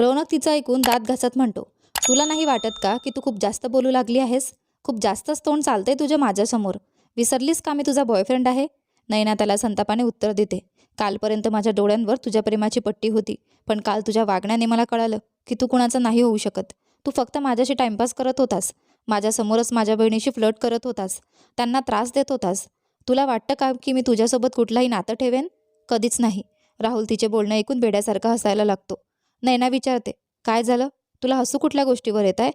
रौनक तिचं ऐकून दात घासत म्हणतो तुला नाही वाटत का की तू खूप जास्त बोलू लागली आहेस? खूप जास्तच तोंड चालतंय तुझ्या माझ्यासमोर. विसरलीस का मी तुझा बॉयफ्रेंड आहे? नैना त्याला संतापाने उत्तर देते कालपर्यंत माझ्या डोळ्यांवर तुझ्या प्रेमाची पट्टी होती पण काल तुझ्या वागण्याने मला कळालं की तू कुणाचं नाही होऊ शकत. तू फक्त माझ्याशी टाइमपास करत होतास. माझ्यासमोरच माझ्या बहिणीशी फ्लर्ट करत होतास. त्यांना त्रास देत होतास. तुला वाटतं का की मी तुझ्यासोबत कुठलाही नातं ठेवेन? कधीच नाही. राहुल तिचे बोलणं ऐकून बेड्यासारखा हसायला लागतो. नैना विचारते काय झालं? तुला हसू कुठल्या गोष्टीवर येत आहे?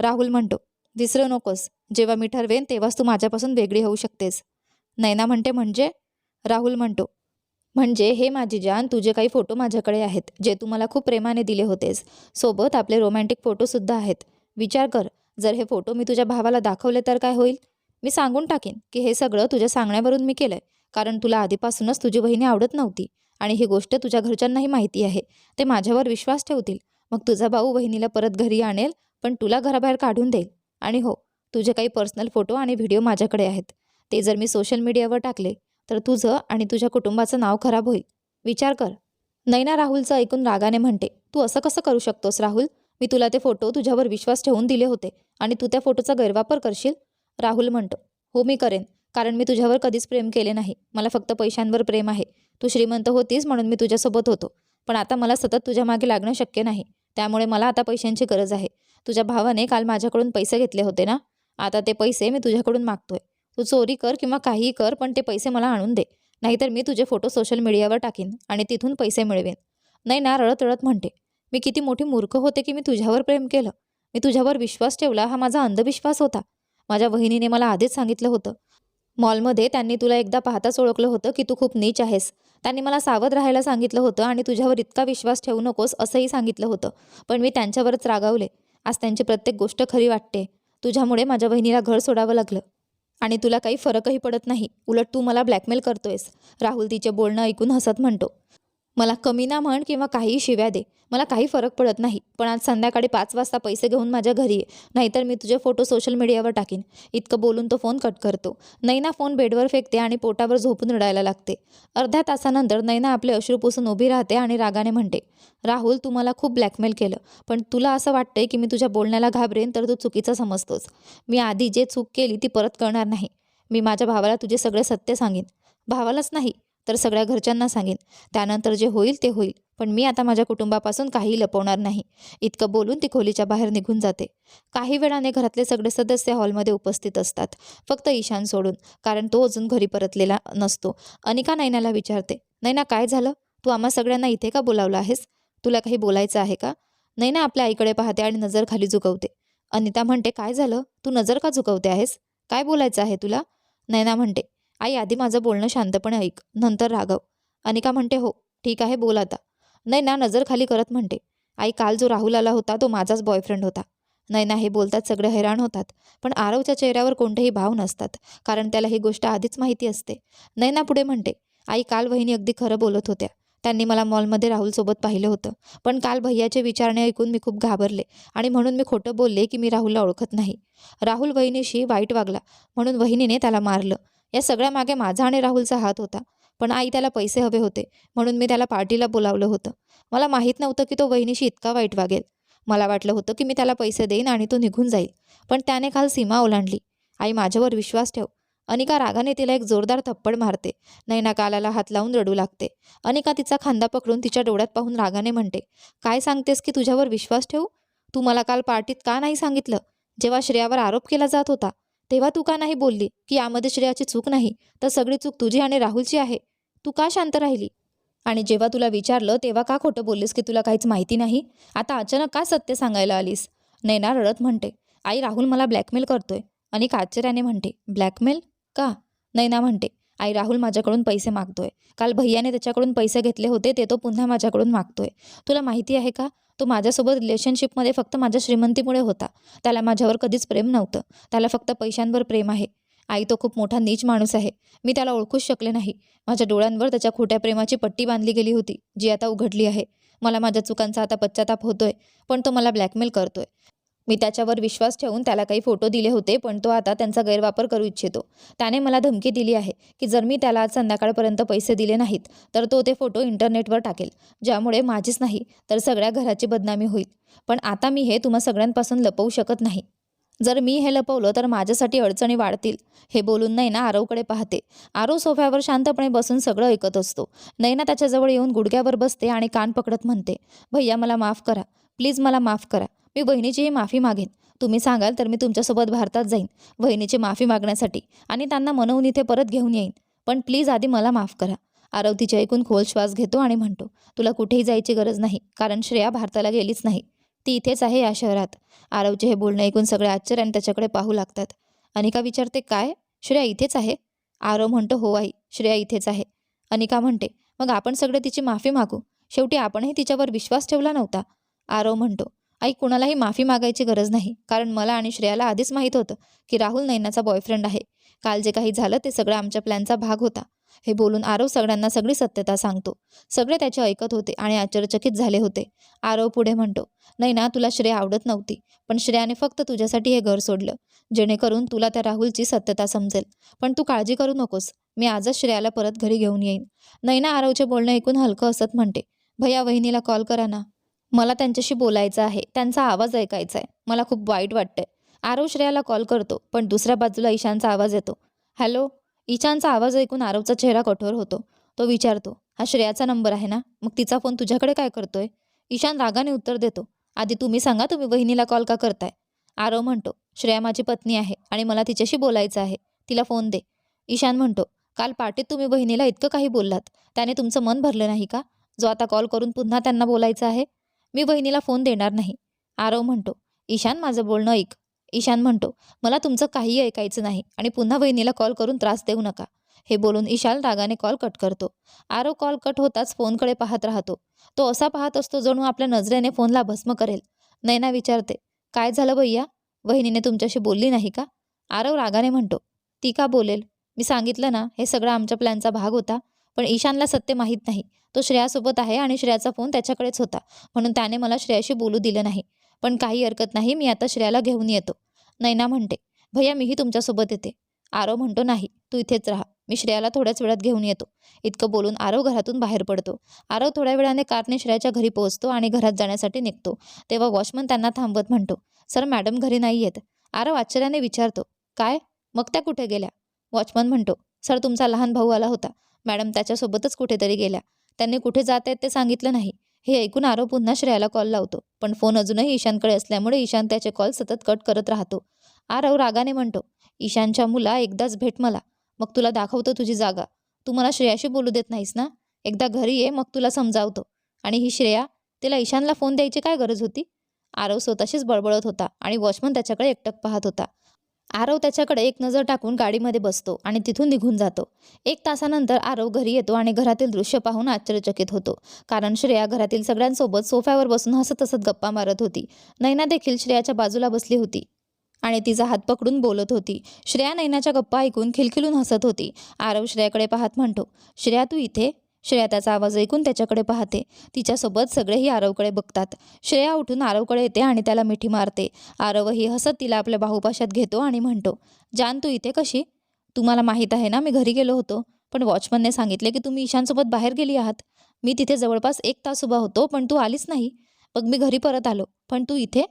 राहुल म्हणतो विसरू नकोस. जेव्हा मी ठरवेन तेव्हाच तू माझ्यापासून वेगळी होऊ शकतेस. नैना म्हणते म्हणजे? राहुल म्हणतो म्हणजे हे माझी जान तुझे काही फोटो माझ्याकडे आहेत जे तू मला खूप प्रेमाने दिले होतेस. सोबत आपले रोमॅन्टिक फोटोसुद्धा आहेत. विचार कर जर हे फोटो मी तुझ्या भावाला दाखवले तर काय होईल? मी सांगून टाकेन की हे सगळं तुझ्या सांगण्यावरून मी केलंय. कारण तुला आधीपासूनच तुझी बहिणी आवडत नव्हती. आणि ही गोष्ट तुझ्या घरच्यांनाही माहिती आहे. ते माझ्यावर विश्वास ठेवतील. मग तुझा भाऊ वहिनीला परत घरी आणेल पण तुला घराबाहेर काढून देईल. आणि हो तुझे काही पर्सनल फोटो आणि व्हिडिओ माझ्याकडे आहेत. ते जर मी सोशल मीडियावर टाकले तर तुझं आणि तुझ्या कुटुंबाचं नाव खराब होईल. विचार कर. नैना राहुलचं ऐकून रागाने म्हणते तू असं कसं करू शकतोस राहुल? मी तुला ते फोटो तुझ्यावर विश्वास ठेवून दिले होते आणि तू त्या फोटोचा गैरवापर करशील? राहुल म्हणतो हो मी करेन. कारण मी तुझ्यावर कधीच प्रेम केले नाही. मला फक्त पैशांवर प्रेम आहे. तू श्रीमंत होतीस म्हणून मी तुझ्यासोबत होतो. पण आता मला सतत तुझ्या मागे लागणं शक्य नाही. त्यामुळे मला आता पैशांची गरज आहे. तुझ्या भावाने काल माझ्याकडून पैसे घेतले होते ना? आता ते पैसे मी तुझ्याकडून मागतोय. तू चोरी कर किंवा काहीही कर पण ते पैसे मला आणून दे. नाहीतर मी तुझे फोटो सोशल मीडियावर टाकीन आणि तिथून पैसे मिळवेन. नाही ना रडत रडत म्हणते. मी किती मोठी मूर्ख होते की मी तुझ्यावर प्रेम केलं? मी तुझ्यावर विश्वास ठेवला हा माझा अंधविश्वास होता. माझ्या वहिनीने मला आधीच सांगितलं होतं. मॉलमध्ये त्यांनी तुला एकदा पाहताच ओळखलं होतं की तू खूप नीच आहेस. त्यांनी मला सावध राहायला सांगितलं होतं आणि तुझ्यावर इतका विश्वास ठेवू नकोस असंही सांगितलं होतं. पण मी त्यांच्यावरच रागावले. आज त्यांची प्रत्येक गोष्ट खरी वाटते. तुझ्यामुळे माझ्या बहिणीला घर सोडावं लागलं. आणि तुला काही फरकही पडत नाही. उलट तू मला ब्लॅकमेल करतोयस. राहुल तिचे बोलणं ऐकून हसत म्हणतो. मला कमी ना म्हण किंवा काहीही शिव्या दे. मला काही फरक पडत नाही. पण आज संध्याकाळी पाच वाजता पैसे घेऊन माझ्या घरी ये. नाहीतर मी तुझे फोटो सोशल मीडियावर टाकीन. इतकं बोलून तो फोन कट करतो. नैना फोन बेडवर फेकते आणि पोटावर झोपून रडायला लागते. अर्ध्या तासानंतर नैना आपले अश्रू पुसून उभी राहते आणि रागाने म्हणते राहुल तू मला खूप ब्लॅकमेल केलं. पण तुला असं वाटतंय की मी तुझ्या बोलण्याला घाबरेन तर तू चुकीचं समजतोस. मी आधी जे चूक केली ती परत करणार नाही. मी माझ्या भावाला तुझे सगळे सत्य सांगेन. भावालाच नाही. तर सगळ्या घरच्यांना सांगेन. त्यानंतर जे होईल ते होईल पण मी आता माझ्या कुटुंबापासून काही लपवणार नाही. इतकं बोलून ती खोलीच्या बाहेर निघून जाते. काही वेळाने घरातले सगळे सदस्य हॉलमध्ये उपस्थित असतात. फक्त ईशान सोडून कारण तो अजून घरी परतलेला नसतो. अनिका नैनाला विचारते नैना काय झालं? तू आम्हा सगळ्यांना इथे का बोलावलं आहेस? तुला काही बोलायचं आहे का? नैना आपल्या आईकडे पाहते आणि नजर खाली झुकवते. अनिता म्हणते काय झालं? तू नजर का झुकवते आहेस? काय बोलायचं आहे तुला? नैना म्हणते आई आधी माझं बोलणं शांतपणे ऐक नंतर रागव. अनिका म्हणते हो ठीक आहे बोल आता. नैना नजर खाली करत म्हणते. आई काल जो राहुल आला होता तो माझाच बॉयफ्रेंड होता. नाही ना हे बोलतात सगळे हैराण होतात. पण आरवच्या चेहऱ्यावर कोणतेही भाव नसतात कारण त्याला ही गोष्ट आधीच माहिती असते. नैना पुढे म्हणते. आई काल वहिनी अगदी खरं बोलत होत्या. त्यांनी मला मॉलमध्ये राहुलसोबत पाहिलं होतं. पण काल भैयाचे विचारणे ऐकून मी खूप घाबरले आणि म्हणून मी खोटं बोलले की मी राहुलला ओळखत नाही. राहुल वहिनीशी वाईट वागला. म्हणून वहिनीने त्याला मारलं. या सगळ्या मागे माझा आणि राहुलचा हात होता. पण आई त्याला पैसे हवे होते म्हणून मी त्याला पार्टीला बोलावलं होतं. मला माहीत नव्हतं की तो वहिनीशी इतका वाईट वागेल. मला वाटलं होतं की मी त्याला पैसे देईन आणि तो निघून जाईल. पण त्याने काल सीमा ओलांडली. आई माझ्यावर विश्वास ठेव. अनिका रागाने तिला एक जोरदार थप्पड मारते. नैना कालाला हात लावून रडू लागते. अनिका तिचा खांदा पकडून तिच्या डोळ्यात पाहून रागाने म्हणते काय सांगतेस की तुझ्यावर विश्वास ठेवू? तू मला काल पार्टीत का नाही सांगितलं? जेव्हा श्रेयावर आरोप केला जात होता तेव्हा तू का नाही बोलली की यामध्ये श्रेयाची चूक नाही? तर सगळी चूक तुझी आणि राहुलची आहे. तू का शांत राहिली? आणि जेव्हा तुला विचारलं तेव्हा का खोटं बोललीस की तुला काहीच माहिती नाही? आता अचानक का सत्य सांगायला आलीस? नैना रडत म्हणते आई राहुल मला ब्लॅकमेल करतोय. आणि आश्चर्याने म्हणते ब्लॅकमेल? का? नैना म्हणते आई राहुल माझ्याकडून पैसे मागतोय. काल भैयाने त्याच्याकडून पैसे घेतले होते ते तो पुन्हा माझ्याकडून मागतोय. तुला माहिती आहे का? तो माझ्यासोबत रिलेशनशिपमध्ये फक्त माझ्या श्रीमंतीमुळे होता. त्याला माझ्यावर कधीच प्रेम नव्हतं. त्याला फक्त पैशांवर प्रेम आहे. आई तो खूप मोठा नीच माणूस आहे. मी त्याला ओळखूच शकले नाही. माझ्या डोळ्यांवर त्याच्या खोट्या प्रेमाची पट्टी बांधली गेली होती जी आता उघडली आहे. मला माझ्या चुकांचा आता पश्चाताप होतोय पण तो मला ब्लॅकमेल करतोय. मी त्याच्यावर विश्वास ठेवून त्याला काही फोटो दिले होते पण तो आता त्यांचा गैरवापर करू इच्छितो. त्याने मला धमकी दिली आहे की जर मी त्याला आज संध्याकाळपर्यंत पैसे दिले नाहीत तर तो ते फोटो इंटरनेटवर टाकेल ज्यामुळे माझीच नाही तर सगळ्या घराची बदनामी होईल. पण आता मी हे तुम्हा सगळ्यांपासून लपवू शकत नाही. जर मी हे लपवलं तर माझ्यासाठी अडचणी वाढतील. हे बोलून नैना आरवकडे पाहते. आरव सोफ्यावर शांतपणे बसून सगळं ऐकत असतो. नैना त्याच्याजवळ येऊन गुडघ्यावर बसते आणि कान पकडत म्हणते भैया मला माफ करा. प्लीज मला माफ करा. मी बहिणीचीही माफी मागेन. तुम्ही सांगाल तर मी तुमच्यासोबत भारतात जाईन बहिणीची माफी मागण्यासाठी. आणि त्यांना मनवून इथे परत घेऊन येईन. पण प्लीज आधी मला माफ करा. आरव तिचे ऐकून खोल श्वास घेतो आणि म्हणतो तुला कुठेही जायची गरज नाही कारण श्रेया भारताला गेलीच नाही. ती इथेच आहे या शहरात. आरवचे हे बोलणं ऐकून सगळे आश्चर्याने त्याच्याकडे पाहू लागतात. अनिका विचारते काय? श्रेया इथेच आहे? आरव म्हणतो हो आई श्रेया इथेच आहे. अनिका म्हणते मग आपण सगळे तिची माफी मागू. शेवटी आपणही तिच्यावर विश्वास ठेवला नव्हता. आरव म्हणतो आई कुणालाही माफी मागायची गरज नाही. कारण मला आणि श्रेयाला आधीच माहीत होतं की राहुल नैनाचा बॉयफ्रेंड आहे. काल जे काही झालं ते सगळं आमच्या प्लॅनचा भाग होता. हे बोलून आरव सगळ्यांना सगळी सत्यता सांगतो. सगळे त्याचे ऐकत होते आणि आश्चर्यचकित झाले होते. आरव पुढे म्हणतो नैना तुला श्रेया आवडत नव्हती पण श्रेयाने फक्त तुझ्यासाठी हे घर सोडलं. जेणेकरून तुला त्या राहुलची सत्यता समजेल. पण तू काळजी करू नकोस. मी आजच श्रेयाला परत घरी घेऊन येईन. नैना आरवचे बोलणं ऐकून हलकं असत म्हणते भैया वहिनीला कॉल करा ना. मला त्यांच्याशी बोलायचं आहे. त्यांचा आवाज ऐकायचा आहे. मला खूप वाईट वाटतंय. आरव श्रेयाला कॉल करतो पण दुसऱ्या बाजूला ईशानचा आवाज येतो. हॅलो? ईशानचा आवाज ऐकून आरवचा चेहरा कठोर होतो. तो विचारतो हा श्रेयाचा नंबर आहे ना? मग तिचा फोन तुझ्याकडे काय करतोय? ईशान रागाने उत्तर देतो आधी तुम्ही सांगा तुम्ही वहिनीला कॉल का करताय? आरव म्हणतो श्रेया माझी पत्नी आहे आणि मला तिच्याशी बोलायचं आहे. तिला फोन दे. ईशान म्हणतो काल पार्टीत तुम्ही बहिणीला इतकं काही बोललात. त्याने तुमचं मन भरलं नाही का? जो आता कॉल करून पुन्हा त्यांना बोलायचं आहे मी बहिणीला फोन देणार नाही. आरव म्हणतो ईशान माझं बोलणं ऐक. ईशान म्हणतो मला तुमचं काही ऐकायचं नाही आणि पुन्हा बहिणीला कॉल करून त्रास देऊ नका. हे बोलून ईशान रागाने कॉल कट करतो. आरव कॉल कट होताच फोनकडे पाहत राहतो. तो असा पाहत असतो जणू आपल्या नजरेने फोनला भस्म करेल. नैना विचारते काय झालं भैया? बहिणीने तुमच्याशी बोलली नाही का? आरव रागाने म्हणतो ती का बोलेल? मी सांगितलं ना हे सगळं आमच्या प्लॅनचा भाग होता. पण ईशानला सत्य माहीत नाही. तो श्रेयासोबत आहे आणि श्रेयाचा फोन त्याच्याकडेच होता. म्हणून त्याने मला श्रेयाशी बोलू दिलं नाही. पण काही हरकत नाही मी आता श्रेयाला घेऊन येतो. नैना म्हणते भैया मीही तुमच्यासोबत येते. आरव म्हणतो नाही तू इथेच राहा. मी श्रेयाला थोड्याच वेळात घेऊन येतो. इतकं बोलून आरव घरातून बाहेर पडतो. आरव थोड्या वेळाने कारने श्रेयाच्या घरी पोहोचतो आणि घरात जाण्यासाठी निघतो. तेव्हा वॉचमन त्यांना थांबवत म्हणतो सर मॅडम घरी नाही येत. आरव आश्चर्याने विचारतो काय? मग त्या कुठे गेल्या? वॉचमन म्हणतो सर तुमचा लहान भाऊ आला होता. मॅडम त्याच्यासोबतच कुठेतरी गेल्या. त्यांनी कुठे जात आहेत ते सांगितलं नाही. हे ऐकून आरोप पुन्हा श्रेयाला कॉल लावतो. पण फोन अजूनही ईशानकडे असल्यामुळे ईशान त्याचे कॉल सतत कट करत राहतो. आरव रागाने म्हणतो ईशानच्या मुला एकदाच भेट मला. मग तुला दाखवतो तुझी जागा. तू मला श्रेयाशी बोलू देत नाहीस ना? एकदा घरी ये मग तुला समजावतो. आणि ही श्रेया तिला ईशानला फोन द्यायची काय गरज होती? आरव स्वतःशीच बळबळत होता आणि वॉचमन त्याच्याकडे एकटक पाहत होता. आरव त्याच्याकडे एक नजर टाकून गाडीमध्ये बसतो आणि तिथून निघून जातो. एक तासानंतर आरव घरी येतो आणि घरातील दृश्य पाहून आश्चर्यचकित होतो. कारण श्रेया घरातील सगळ्यांसोबत सोफ्यावर बसून हसत हसत गप्पा मारत होती. नैना देखील श्रेयाच्या बाजूला बसली होती आणि तिचा हात पकडून बोलत होती. श्रेया नैनाच्या गप्पा ऐकून खिलखिलून हसत होती. आरव श्रेयाकडे पाहत म्हणतो श्रेया तू इथे? श्रेया त्याचा आवाज ऐकून त्याच्याकडे पाहते. तिच्यासोबत सगळेही आरवकडे बघतात. श्रेया उठून आरवकडे येते आणि त्याला मिठी मारते. आरवही हसत तिला आपल्या बाहुपाशात घेतो आणि म्हणतो जान तू इथे कशी? तुम्हाला माहीत आहे ना मी घरी गेलो होतो. पण वॉचमनने सांगितले की तुम्ही ईशानसोबत बाहेर गेली आहात. मी तिथे जवळपास एक तास उभा होतो पण तू आलीच नाही. मग मी घरी परत आलो. पण तू इथे?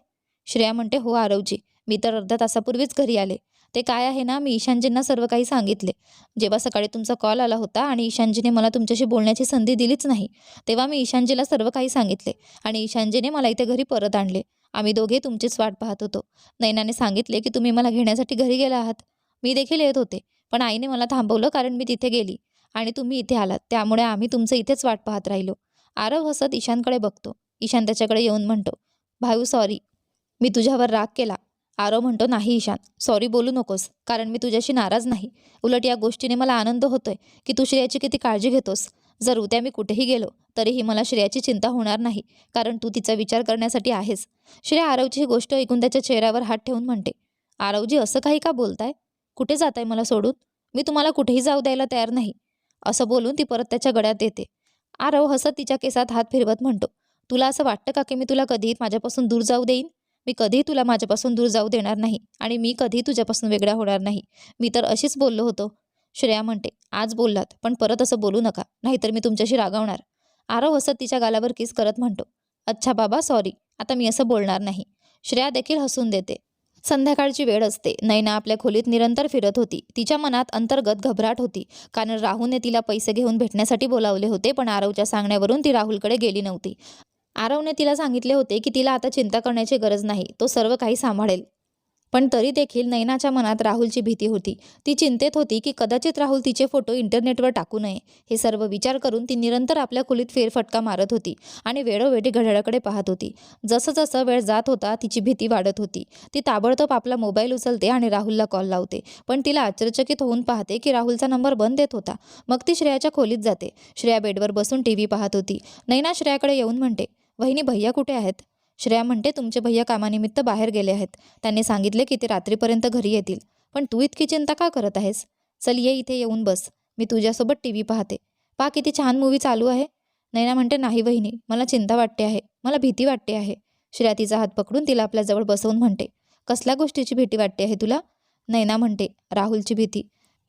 श्रेया म्हणते हो आरवजी. मी तर अर्ध्या तासापूर्वीच घरी आले. ते काय आहे ना मी ईशानजींना सर्व काही सांगितले. जेव्हा सकाळी तुमचा कॉल आला होता आणि ईशानजीने मला तुमच्याशी बोलण्याची संधी दिलीच नाही तेव्हा मी ईशानजीला सर्व काही सांगितले आणि ईशानजीने मला इथे घरी परत आणले. आम्ही दोघे तुमचीच वाट पाहत होतो. नैनाने सांगितले की तुम्ही मला घेण्यासाठी घरी गेला आहात. मी देखील येत होते पण आईने मला थांबवलं कारण मी तिथे गेली आणि तुम्ही इथे आलात. त्यामुळे आम्ही तुमचं इथेच वाट पाहत राहिलो. आरव हसत ईशानकडे बघतो. ईशान त्याच्याकडे येऊन म्हणतो भाऊ सॉरी मी तुझ्यावर राग केला. आरव म्हणतो नाही ईशान सॉरी बोलू नकोस कारण मी तुझ्याशी नाराज नाही. उलट या गोष्टीने मला आनंद होतोय की तू श्रेयाची किती काळजी घेतोस. जर उद्या मी कुठेही गेलो तरीही मला श्रेयाची चिंता होणार नाही कारण तू तिचा विचार करण्यासाठी आहेस. श्रेया आरवची ही गोष्ट ऐकून त्याच्या चेहऱ्यावर हात ठेवून म्हणते आरवजी असं काही का बोलताय? कुठे जाताय मला सोडून? मी तुम्हाला कुठेही जाऊ द्यायला तयार नाही. असं बोलून ती परत त्याच्या गळ्यात येते. आरव हसत तिच्या केसात हात फिरवत म्हणतो तुला असं वाटतं का की मी तुला कधीही माझ्यापासून दूर जाऊ देईन? मी कधीही तुला माझ्यापासून दूर जाऊ देणार नाही आणि मी कधीही तुझ्यापासून वेगळा होणार नाही. मी तर अशीच बोललो होतो. श्रेया म्हणते आज बोललात पण परत असं बोलू नका नाहीतर मी तुमच्याशी रागावणार. आरव हसत तिच्या गालावर किस करत म्हणतो अच्छा बाबा सॉरी आता मी असं बोलणार नाही. श्रेया देखील हसून देते. संध्याकाळची वेळ असते. नैना आपल्या खोलीत निरंतर फिरत होती. तिच्या मनात अंतर्गत घबराट होती. कारण राहुलने तिला पैसे घेऊन भेटण्यासाठी बोलावले होते पण आरवच्या सांगण्यावरून ती राहुलकडे गेली नव्हती. आरवने तिला सांगितले होते की तिला आता चिंता करण्याची गरज नाही तो सर्व काही सांभाळेल. पण तरी देखील नैनाच्या मनात राहुलची भीती होती. ती चिंतेत होती की कदाचित राहुल तिचे फोटो इंटरनेटवर टाकू नये. हे सर्व विचार करून ती निरंतर आपल्या खोलीत फेरफटका मारत होती आणि वेळोवेळी घड्याळाकडे पाहत होती. जसं जसं वेळ जात होता तिची भीती वाढत होती. ती ताबडतोब आपला मोबाईल उचलते आणि राहुलला कॉल लावते. पण तिला आश्चर्यचकित होऊन पाहते की राहुलचा नंबर बंद येत होता. मग ती श्रेयाच्या खोलीत जाते. श्रेया बेडवर बसून टी व्ही पाहत होती. नैना श्रेयाकडे येऊन म्हणते वहिनी भैया कुठे आहेत? श्रेया म्हणते तुमचे भैया कामानिमित्त बाहेर गेले आहेत. त्यांनी सांगितले की ते रात्रीपर्यंत घरी येतील. पण तू इतकी चिंता का करत आहेस? चल ये इथे येऊन बस. मी तुझ्यासोबत टी व्ही पाहते. पा किती छान मूवी चालू आहे. नैना म्हणते नाही वहिनी मला चिंता वाटते आहे. मला भीती वाटते आहे. श्रेया तिचा हात पकडून तिला आपल्याजवळ बसवून म्हणते कसल्या गोष्टीची भीती वाटते आहे तुला? नैना म्हणते राहुलची भीती.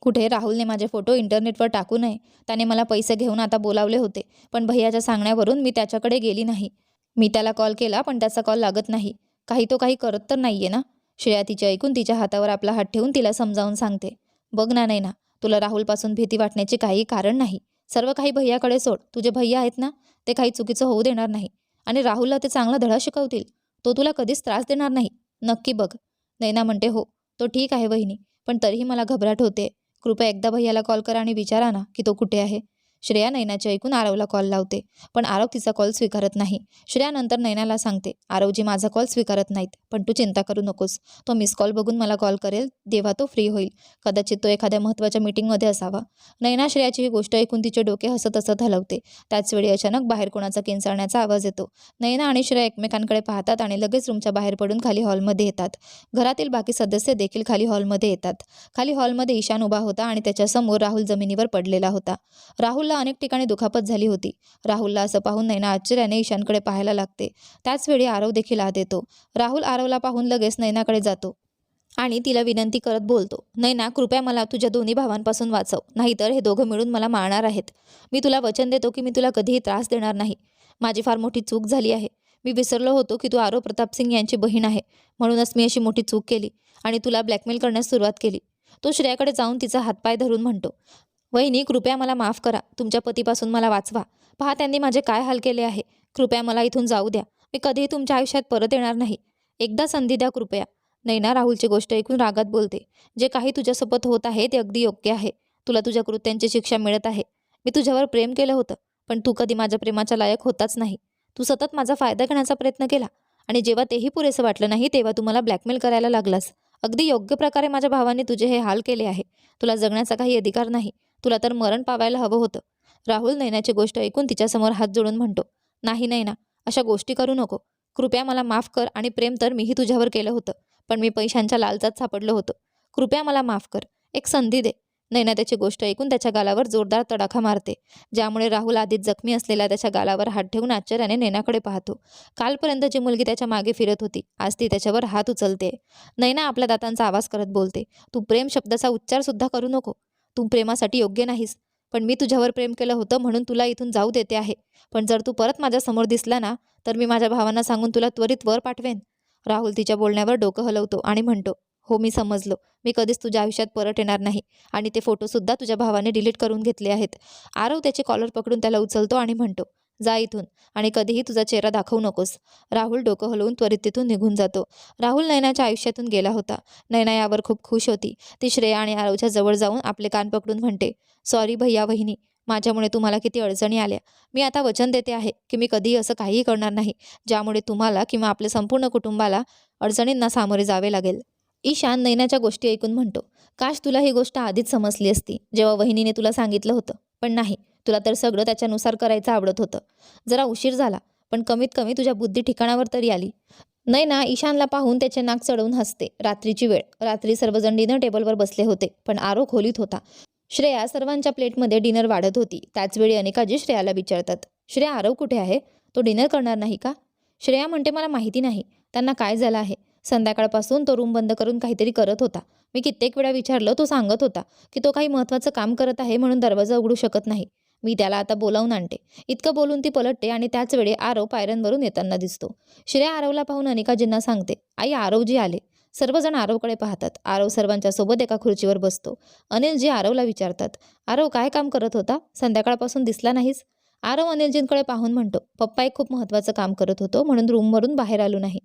कुठे राहुलने माझे फोटो इंटरनेटवर टाकू नये. त्याने मला पैसे घेऊन आता बोलावले होते. पण भैयाच्या सांगण्यावरून मी त्याच्याकडे गेली नाही. मी त्याला कॉल केला पण त्याचा कॉल लागत नाही. काही तो काही करत तर नाही आहे ना? श्रेया तिचे ऐकून तिच्या हातावर आपला हात ठेवून तिला समजावून सांगते. बघ ना नाही ना तुला राहुलपासून भीती वाटण्याचे काही कारण नाही. सर्व काही भैयाकडे सोड. तुझे भैया आहेत ना ते काही चुकीचं होऊ देणार नाही. आणि राहुलला ते चांगला धडा शिकवतील. तो तुला कधीच त्रास देणार नाही. नक्की बघ. नैना म्हणते हो तो ठीक आहे वहिनी पण तरीही मला घबराट होते. कृपया एकदा भैयाला कॉल करा आणि विचारा ना की तो कुठे आहे. श्रेया नैनाचे ऐकून आरवला कॉल लावते. पण आरव तिचा कॉल स्वीकारत नाही. श्रेया नंतर नैनाला सांगते आरवजी माझा कॉल स्वीकारत नाहीत पण तू चिंता करू नकोस. तो मिस कॉल बघून मला कॉल करेल देवा तो फ्री होईल. कदाचित तो एखाद्या महत्त्वाच्या मीटिंगमध्ये असावा. नैना श्रेयाची ही गोष्ट ऐकून तिचे डोके हसत हसत हलवते. त्याचवेळी अचानक बाहेर कोणाचा किंचाळण्याचा आवाज येतो. नैना आणि श्रेया एकमेकांकडे पाहतात आणि लगेच रूमच्या बाहेर पडून खाली हॉलमध्ये येतात. घरातील बाकी सदस्य देखील खाली हॉलमध्ये येतात. खाली हॉलमध्ये ईशान उभा होता आणि त्याच्यासमोर राहुल जमिनीवर पडलेला होता. राहुलला अनेक ठिकाणी दुखापत झाली होती. राहुलला असं पाहून नैना आश्चर्याने ईशानकडे पाहायला लागते. त्याचवेळी आरव देखील आत येतो. राहुल आरवला पाहून लगेच नैनाकडे जातो आणि तिला विनंती करत बोलतो नैना कृपया मला तुझ्या दोन्ही भावांपासून वाचव नाहीतर हे दोघं मिळून मला मारणार आहेत. मी तुला वचन देतो की मी तुला कधीही त्रास देणार नाही. माझी फार मोठी चूक झाली आहे. मी विसरलो होतो की तू आरो प्रताप सिंग यांची बहीण आहे. म्हणूनच मी अशी मोठी चूक केली आणि तुला ब्लॅकमेल करण्यास सुरुवात केली. तो श्रेयाकडे जाऊन तिचा हातपाय धरून म्हणतो वहिनी कृपया मला माफ करा. तुमच्या पतीपासून मला वाचवा. पहा त्यांनी माझे काय हाल केले आहे. कृपया मला इथून जाऊ द्या. मी कधीही तुमच्या आयुष्यात परत येणार नाही. एकदा संधी द्या कृपया. नैना राहुलची गोष्ट ऐकून रागात बोलते. जे काही तुझ्यासोबत होत आहे ते अगदी योग्य आहे. तुला तुझ्या कृत्यांची शिक्षा मिळत आहे. मी तुझ्यावर प्रेम केलं होतं पण तू कधी माझ्या प्रेमाच्या लायक होताच नाही. तू सतत माझा फायदा घेण्याचा प्रयत्न केला आणि जेव्हा तेही पुरेसं वाटलं नाही तेव्हा तू मला ब्लॅकमेल करायला लागलास. अगदी योग्य प्रकारे माझ्या भावाने तुझे हे हाल केले आहे. तुला जगण्याचा काही अधिकार नाही. तुला तर मरण पावायला हवं होतं. राहुल नैनाची गोष्ट ऐकून तिच्यासमोर हात जोडून म्हणतो नाही नैना अशा गोष्टी करू नको. कृपया मला माफ कर आणि प्रेम तर मीही तुझ्यावर केलं होतं पण मी पैशांच्या लालचात सापडलो होतो. कृपया मला माफ कर. एक संधी दे. नैना त्याची गोष्ट ऐकून त्याच्या गालावर जोरदार तडाखा मारते ज्यामुळे राहुल आधीच जखमी असलेल्या त्याच्या गालावर हात ठेवून आश्चर्याने नैनाकडे पाहतो. कालपर्यंत जी मुलगी त्याच्यामागे फिरत होती आज ती त्याच्यावर हात उचलते. नैना आपल्या दातांचा आवाज करत बोलते तू प्रेम शब्दाचा उच्चार सुद्धा करू नको. तू प्रेमासाठी योग्य नाहीस. पण मी तुझ्यावर प्रेम केलं होतं म्हणून तुला इथून जाऊ देते आहे. पण जर तू परत माझ्यासमोर दिसला ना तर मी माझ्या भावांना सांगून तुला त्वरित वर पाठवेन. राहुल तिच्या बोलण्यावर डोकं हलवतो आणि म्हणतो हो मी समजलो. मी कधीच तुझ्या आयुष्यात परत येणार नाही. आणि ते फोटोसुद्धा तुझ्या भावाने डिलीट करून घेतले आहेत. आरव त्याचे कॉलर पकडून त्याला उचलतो आणि म्हणतो जा इथून आणि कधीही तुझा चेहरा दाखवू नकोस. राहुल डोकं हलवून त्वरित तिथून निघून जातो. राहुल नैनाच्या आयुष्यातून गेला होता. नैना यावर खूप खुश होती. ती श्रेया आणि आरवच्या जवळ जाऊन आपले कान पकडून म्हणते सॉरी भैया वहिनी माझ्यामुळे तुम्हाला किती अडचणी आल्या. मी आता वचन देते आहे की मी कधीही असं काहीही करणार नाही ज्यामुळे तुम्हाला किंवा आपल्या संपूर्ण कुटुंबाला अडचणींना सामोरे जावे लागेल. ईशान नैनाच्या गोष्टी ऐकून म्हणतो काश तुला ही गोष्ट आधीच समजली असती जेव्हा वहिनीने तुला सांगितलं होतं. पण नाही. तुला तर सगळं त्याच्यानुसार करायचं आवडत होतं. जरा उशीर झाला पण कमीत कमी तुझ्या बुद्धी ठिकाणावर तरी आली. नाही ना ईशानला पाहून त्याचे नाक चढवून हसते. रात्रीची वेळ. रात्री सर्वजण डिनर टेबलवर बसले होते पण आरो खोलीत होता. श्रेया सर्वांच्या प्लेटमध्ये डिनर वाढत होती. त्याचवेळी अनेकाजी श्रेयाला विचारतात श्रेया आरव कुठे आहे? तो डिनर करणार नाही का? श्रेया म्हणते मला माहिती नाही. त्यांना काय झालं आहे? संध्याकाळपासून तो रूम बंद करून काहीतरी करत होता. मी कित्येक वेळा विचारलं तो सांगत होता की तो काही महत्त्वाचं काम करत आहे म्हणून दरवाजा उघडू शकत नाही. मी त्याला आता बोलावून आणते. इतकं बोलून ती पलटते आणि त्याचवेळी आरव पायऱ्यांवरून येताना दिसतो. श्रेया आरवला पाहून अनिकाजींना सांगते आई आरवजी आले. सर्वजण आरवकडे पाहतात. आरव सर्वांच्या सोबत एका खुर्चीवर बसतो. अनिलजी आरवला विचारतात आरव काय काम करत होता? संध्याकाळपासून दिसला नाहीस? आरव अनिलजींकडे पाहून म्हणतो पप्पा एक खूप महत्त्वाचं काम करत होतो म्हणून रूमवरून बाहेर आलो नाही.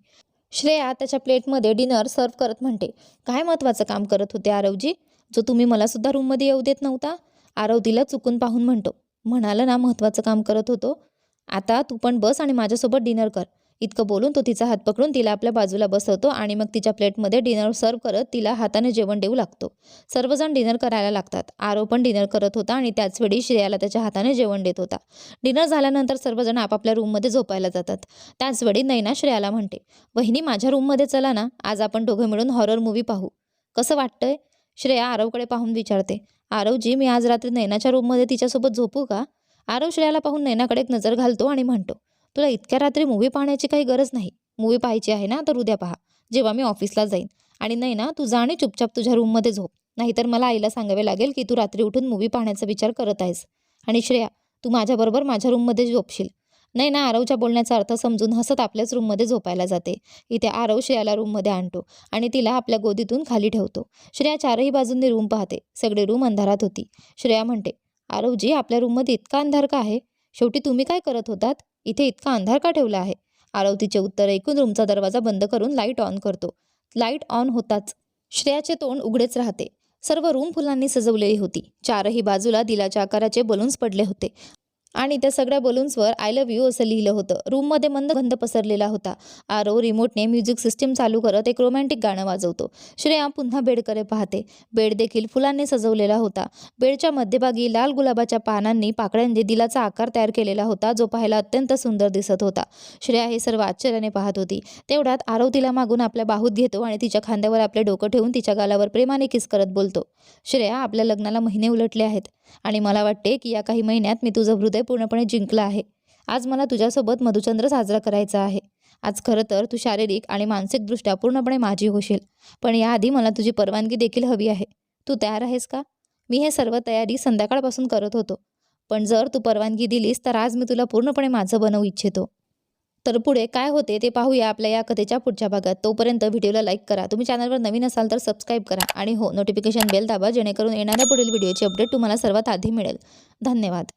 श्रेया त्याच्या प्लेटमध्ये डिनर सर्व करत म्हणते काय महत्त्वाचं काम करत होते आरवजी? जो तुम्ही मला सुद्धा रूममध्ये येऊ देत नव्हता? आरवतीला चुकून पाहून म्हणतो म्हणालं ना महत्त्वाचं काम करत होतो. आता तू पण बस आणि माझ्यासोबत डिनर कर. इतकं बोलून तो तिचा हात पकडून तिला आपल्या बाजूला बसवतो आणि मग तिच्या प्लेटमध्ये डिनर सर्व करत तिला हाताने जेवण देऊ लागतो. सर्वजण डिनर करायला लागतात. आरो पण डिनर करत होता आणि त्याचवेळी श्रेयाला त्याच्या हाताने जेवण देत होता. डिनर झाल्यानंतर सर्वजण आपापल्या रूममध्ये झोपायला जातात. त्याचवेळी नैना श्रेयाला म्हणते वहिनी माझ्या रूममध्ये चला ना. आज आपण दोघं मिळून हॉरर मूवी पाहू. कसं वाटतंय? श्रेया आरवकडे पाहून विचारते आरवजी मी आज रात्री नैनाच्या रूममध्ये तिच्यासोबत झोपू का? आरव श्रेयाला पाहून नैनाकडे एक नजर घालतो आणि म्हणतो तुला इतक्या रात्री मूवी पाहण्याची काही गरज नाही. मूवी पाहायची आहे ना तर उद्या पहा. जेव्हा मी ऑफिसला जाईन. आणि नाही ना तू जाणे आणि चुपचाप तुझ्या रूममध्ये झोप. नाहीतर मला आईला सांगावे लागेल की तू रात्री उठून मूवी पाहण्याचा विचार करत आहेस. आणि श्रेया तू माझ्याबरोबर माझ्या रूममध्ये झोपशील. नाही ना आरवच्या बोलण्याचा अर्थ समजून हसत आपल्याच रूममध्ये झोपायला जाते. इथे आरव श्रेयाला रूममध्ये आणतो आणि तिला आपल्या गोदीतून खाली ठेवतो. श्रेया चारही बाजूंनी रूम पाहते. सगळी रूम अंधारात होती. श्रेया म्हणते आरवजी आपल्या रूममध्ये इतका अंधार का आहे? शेवटी तुम्ही काय करत होतात? इथे इतका अंधार का ठेवला आहे? आरव तिचे उत्तर ऐकून रूमचा दरवाजा बंद करून लाइट ऑन करतो. लाइट ऑन होताच श्रेयाचे तोंड उघडेच राहते. सर्व रूम फुलांनी सजवलेली होती. चारही बाजूला दिलाच्या आकाराचे बलून्स पडले होते. आणि त्या सगळ्या बलून्सवर आय लव्ह यू असं लिहिलं होतं. रूममध्ये मंद गंध पसरलेला होता. आरव रिमोटने म्युझिक सिस्टीम चालू करत एक रोमॅन्टिक गाणं वाजवतो. श्रेया पुन्हा बेडकडे पाहते. बेड देखील फुलांनी सजवलेला होता. बेडच्या मध्यभागी लाल गुलाबाच्या पानांनी पाकळ्यांनी दिलाचा आकार तयार केलेला होता जो पाहायला अत्यंत सुंदर दिसत होता. श्रेया हे सर्व आश्चर्याने पाहत होती. तेवढ्यात आरव तिला मागून आपल्या बाहूत घेतो आणि तिच्या खांद्यावर आपले डोकं ठेवून तिच्या गालावर प्रेमाने किस करत बोलतो. श्रेया आपल्या लग्नाला महिने उलटले आहेत. आणि मला वाटते की या काही महिन्यात मी तुझं हृदय पूर्णपणे जिंकलं आहे. आज मला तुझ्यासोबत मधुचंद्र साजरा करायचा आहे. आज खरं तर तू शारीरिक आणि मानसिकदृष्ट्या पूर्णपणे माझी होशील. पण याआधी मला तुझी परवानगी देखील हवी आहे. तू तयार आहेस का? मी हे सर्व तयारी संध्याकाळपासून करत होतो. पण जर तू परवानगी दिलीस तर आज मी तुला पूर्णपणे माझं बनवू इच्छितो. तर पुढे काय होते ते पाहूया आपल्या या कथेच्या पुढच्या भागात. तोपर्यंत व्हिडिओला लाईक करा. तुम्ही चॅनलवर नवीन असाल तर सबस्क्राईब करा. आणि हो नोटिफिकेशन बेल दाबा जेणेकरून येणाऱ्या पुढील व्हिडिओची अपडेट तुम्हाला सर्वात आधी मिळेल. धन्यवाद.